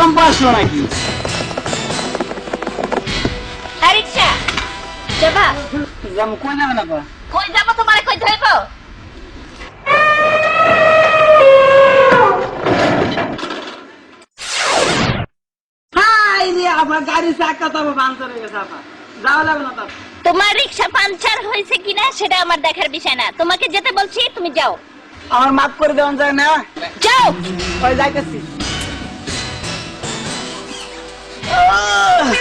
ভূমিকম্প আসলো নাকি? যাবা? যাম কই যাবে না কই যাব তোমার কই ধরব হাই রে আমার গাড়ি চাকা তো বাংচার হয়ে গেছে আপা। যাওয়া যাবে না তো। তোমার রিক্সা পাঞ্চার হয়েছে কিনা সেটা আমার দেখার বিষয় না। তোমাকে যেতে বলছি তুমি যাও। আমার মাফ করে দেওয়া যায় না যাও। ওই যাইতেছি। চাকাতে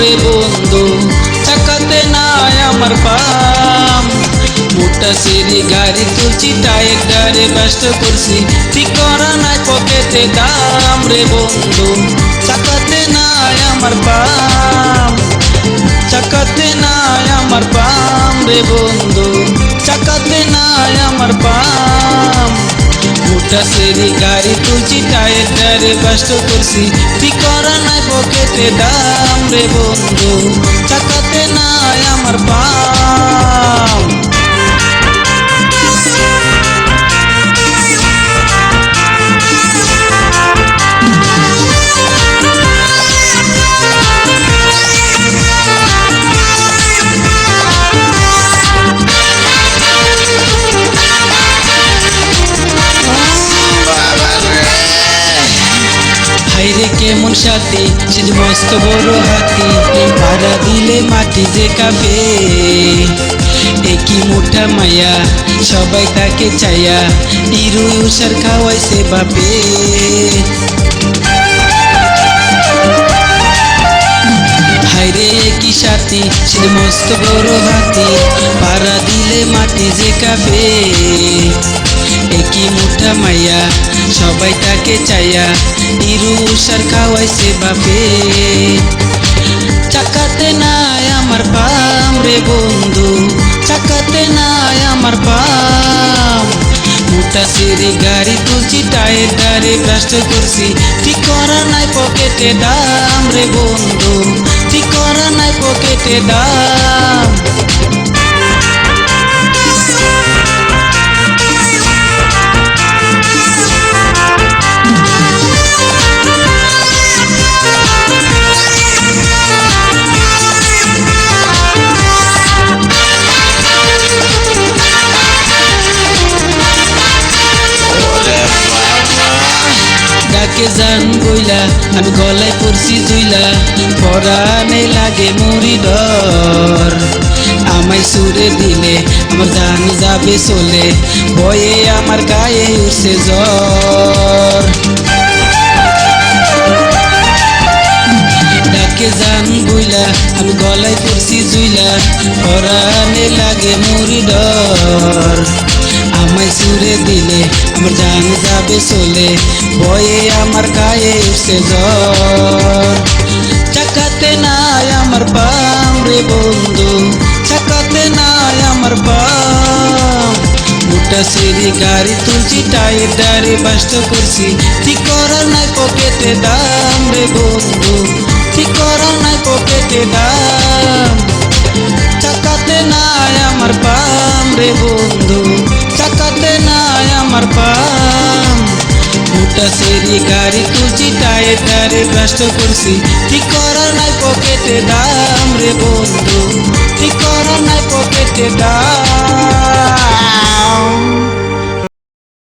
রে বন্ধু চাকাতে নাই আমার পাম মোটা সিরি গাড়ি তুলছি টায়ার গাড়ি ব্যস্ত করছি। ঠিক করা নাই পকেটে দাম রে বন্ধু, চাকাতে নাই আমার পাম চাকাতে নাই আমার পাম রে সেরি গাড়ি তুলছি, টায়ের, টায়ারে কষ্ট করছি। ঠিক করা নাই পকেটে দাম রে বন্ধু, চাকাতে নাই আমার হাইরে কেমন সাথী? সে মস্ত বড় হাতি পাড়া দিলে মাটি যে কাঁপে। একই মুঠা মায়া, সবাই তাকে চায়া, ইরু উষার খাওয়াইছে বাপে। কি সাথী, সে মস্ত বড় হাতি পাড়া দিলে মাটি যে কাঁপে। একই মুঠা মাইয়া সবাই তাকে চাইয়া ইরু উষার খাওয়াইছে বাপে। চাকাতে নাই আমার পাম রে বন্ধু, চাকাতে নাই আমার পাম। মোটা সিঁড়ি গাড়ি তুলছি, টায়ের ডারে ব্রাস্ট করছি। ঠিক করা নাই পকেটে দাম রে বন্ধু, ঠিক করা নাই পকেটে দাম। বইলা আমি গলায় পড়ছি জুইলা পরানে লাগে মুড়ি ডর। আমায় সুরে দিলে, আমার জান যাবে চলে। বয়ে আমার গায়ে উঠছে জ্বর। ডাকে যান বইলা, আমি গলায় পড়ছি জুইলা পরানে লাগে মুড়ি ডর। আমায় সুরে দিলে আমার জান যাবে চলে বয়ে আমার গায়ে উঠছে জ্বর চাকাতে নাই আমার পাম রে বন্ধু চাকাতে নাই আমার পাম মোটা সিঁড়ি গাড়ি তুলছি টায়ের ডারে বাস্ত করছি ঠিক করা নাই পকেটে দাম রে বন্ধু ঠিক করা নাই পকেটে দাম চাকাতে নাই আমার পাম রে বন্ধু গাড়ি তুলছি টায়ে টায়ারে ব্যস্ত করছি। ঠিক করা নাই পকেটে দাম রে বন্ধু। ঠিক করা নাই পকেটে দাম